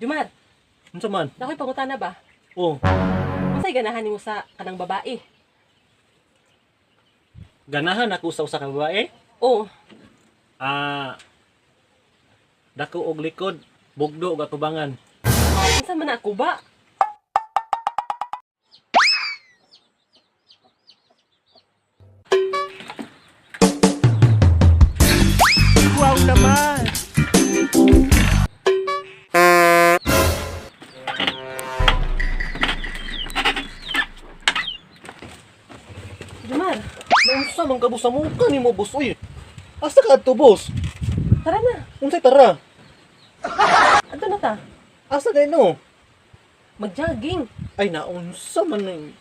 Jumar, Unsa man? nakoy pangutana ba? Oh, Unsay ganahan nimo sa kanang babae? ganahan ako sa usa ka babae. Oo, Ah, dako og likod, bugdo ug atubangan. unsa man ako ba? Unsa man kabus sa muka nimo, boss uy? Asa ka adto, boss? tara na. Unsay tara? Adto na ta. Asa kay no? Mag-jogging. Ay naunsa man ni.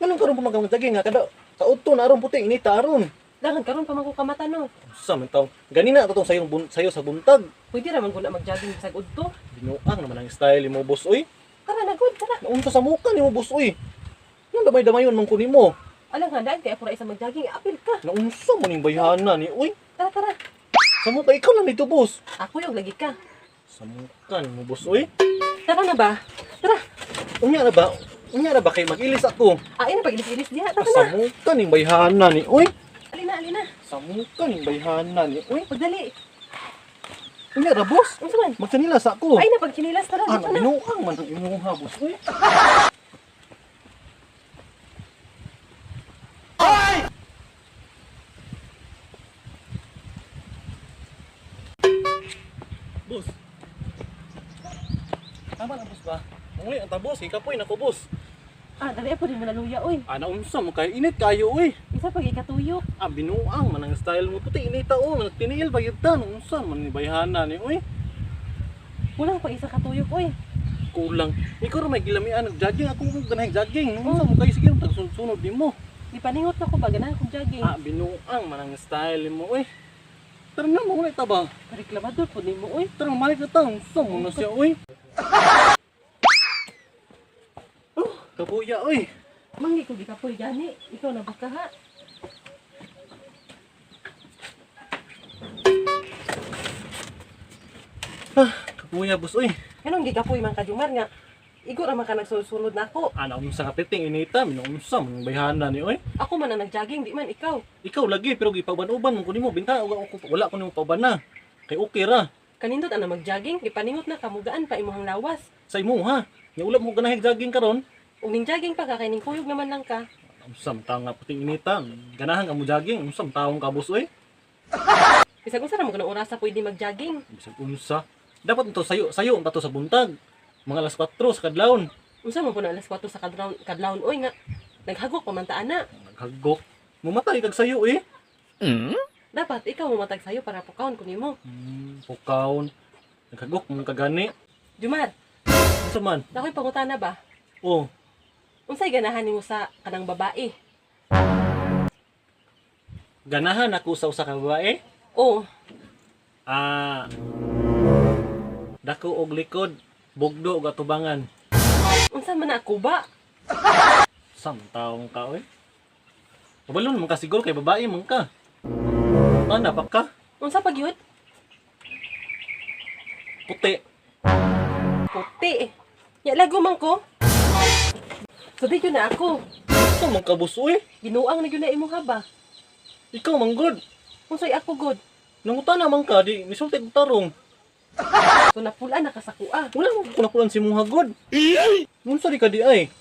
Nganong karon pa magdaging nga kada kaudto na aron puti inita aron. Dagan karon pa man ko kamata no. Unsa man taw? Ganina ato tong sayo bun sayo sa buntag. Pwede ra man guna mag-jogging sa udto. Binuang naman ang style mo, boss uy. Tara na gud, tara. Naunsa sa muka nimo, boss uy. Yung damay-damayon man ko nimo. Alang handaan kay ako ra isa mag-jogging, apil ka. Naunsa mo ning bayhana ni uy. Tara, tara. Sa muka ikaw lang dito, boss. Ako yung lagi ka. Sa muka nimo, boss uy. Tara na ba? Tara. Unya na ba? Unya na ba kay mag-ilis ako? Ah, ina pag-ilis-ilis diha. Tara na. muka ning bayhana ni uy. Alina, alina. Sa muka ning bayhana ni uy. Pagdali. Unya ra, boss. Unsa man? Magsanila sa ako. Ay na pagkinilas tara Ah, dito na. binuang man ang inyong habos. Uy. Boss. Tama na, boss ba? Uli, ang tabos. Ikapoy, nako, boss. Ah, dali po din mo naluya oy. Ah, naunsa mo kayo. Init kayo, uy. Isa pag ikatuyok. Ah, binuang man ang style mo. Puti, inita, oh. Tiniil ba yun ta? Naunsa man ni bayhana ni, uy. Kulang pa isa katuyok oy. Kulang. Ikaw rin may gilamian. Nag-jogging ako mo ganahig jogging. Naunsa mo kayo. Sige, tagsunod din mo. Ipaningot na ko ba ganahan kong jogging. Ah, binuang man ang style mo, uy. Tara na, mawala ita ba? Reklamador po nimo oy. Tara, malik na tayo. Gusto mo na siya, uy. Kabuya, uy. Mangi ko gikapoy gani. Ikaw na baka ha. Kabuya, boss, uy. Kanong gikapoy man ka Jumar nga. Igo ra man ka nagsulod na ako. Ah, naunsa ka piting inita. Binuunsa man ang bayhana ni, uy. Ako man ang nag-jogging, di man ikaw. Ikaw lagi, pero gipaban-uban mo ko nimo. Binta, wala ko, wala ko nimo paban na. Kay okay ra. Kanindot ana mag-jogging, ipaningot na kamugaan pa imong lawas. Sa imo, ha? Nga ulam mo ganahig jogging karon. Ug ning jogging pa ka kay ning kuyog naman lang ka. Unsam taong nga puting inita. Ganahan ka mo jogging. Unsam taong ka, boss, uy. Bisag unsa ra mo kanang orasa pwede mag-jogging. Bisag unsa. Dapat ito sayo, sayo ang tato sa buntag. Mga alas 4 sa kadlawon. Unsa man po na alas 4 sa kadlawon, kadlawon oy nga naghagok pa man ta ana. Naghagok. Mumatay kag sayo eh. Dapat ikaw mamatag sayo para pukaon ko nimo. Hmm, pukaon. Naghagok mong kagani. Jumar, Unsa man? nakoy pangutana ba? Oh, Unsay ganahan nimo sa kanang babae? ganahan ako sa usa ka babae. Oo, Ah, dako og likod, bugdo og atubangan. unsa man ako ba? Sam taong ka oy. Kabalo naman ka siguro kay babae man ka. Ana pa ka? Unsa pag yun? Puti. Puti. Ya lago man ko. So di yun na ako. Unsa man ka busoy? Ginuang na yun na imong haba. Ikaw man good. Unsay ako god. Nangutan naman ka di misulti og tarong. So napulaan na kasakua. Wala mo kunakulan si mong hagod. Unsa di ka di ay?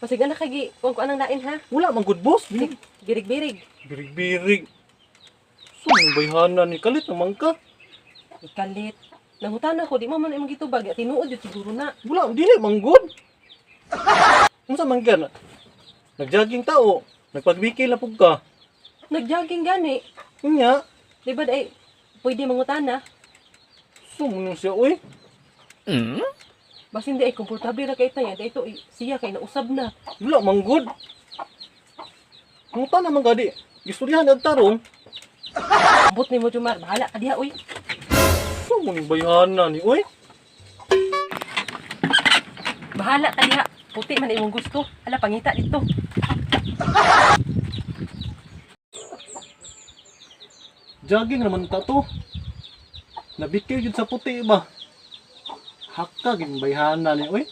Pasig na kagi kung ko anang lain ha. Wala man good boss. Birig Birig-birig. Sumong bayhana ni kalit naman ka. Ikalit. Nangutan ako, di mo man imong gitubag. Ya, Tinuod yun siguro na. Wala, dili man good. Unsa man ka? Nagjogging tao. Nagpagbikil na pug ka. Nag-jogging gani. Unya, Di ba day, pwede mangutan na. sumong siya oy. Bas hindi ay komportable ra kay tayo. Dito siya kay nausab na. Wala man good. Muta naman ka di. Gistoryahan ang tarong. Abot ni mo Jumar, bahala ka diha uy. Sumong bayhana ni oy. Bahala ka diha. Puti man imong gusto. Ala pangita dito. Jogging naman ta to. Nabikil yun sa puti ba? Haka, ginbayhana ni, uy.